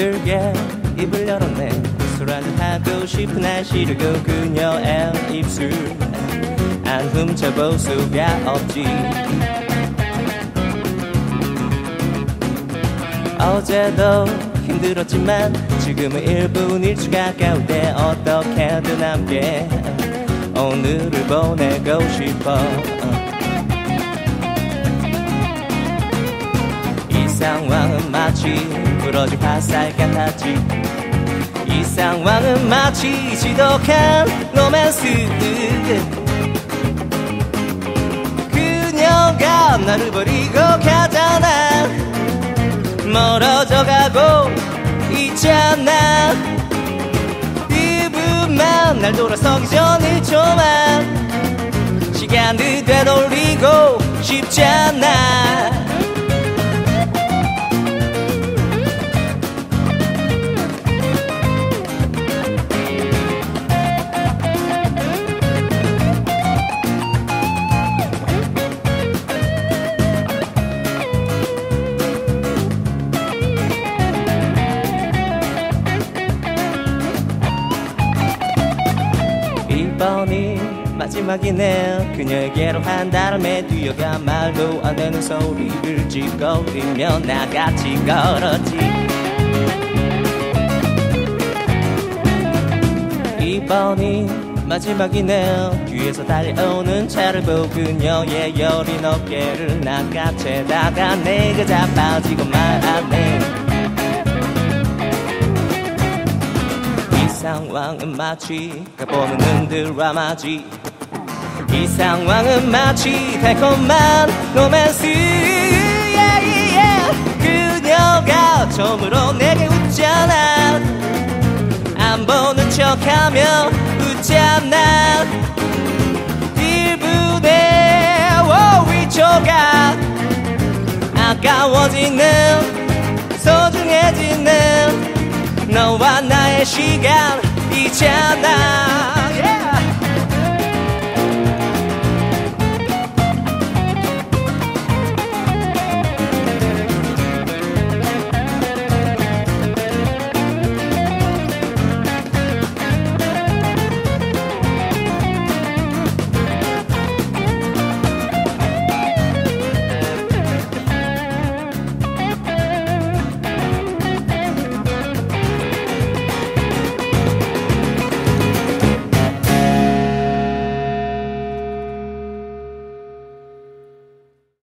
입을 열었네. 술 한잔 하고 싶은 날씨르고 그녀의 입술. 안 훔쳐볼 수가 없지. 어제도 힘들었지만 지금은 1분 1초 가까울 때 어떻게든 함께 오늘을 보내고 싶어. 이 상황 은 마치 부러진 화살 같았지. 이 상황은 마치 지독한 로맨스 그녀가 나를 버리고 가잖아. 멀어져 가고 있잖아. 1분만 날 돌아서기 전 1초만 시간을 되돌리고 싶잖아 이번이 마지막이네. 그녀에게로 한 다음에 뛰어가 말도 안 되는 소리를 찌꺼리며 나같이 걸었지. 이번이 마지막이네. 뒤에서 달려오는 차를 보고 그녀의 여린 어깨를 낚아채다가 내가 자빠지고 말았네 상황은 마치 가보는 드라마지. 이 상황은 마치 달콤한 로맨스. Yeah, yeah. 그녀가 처음으로 내게 웃잖아. 안 보는 척하며 웃잖아. 1분의 5초가 아까워지는 소중해지는 너와 나의 시간 이잖아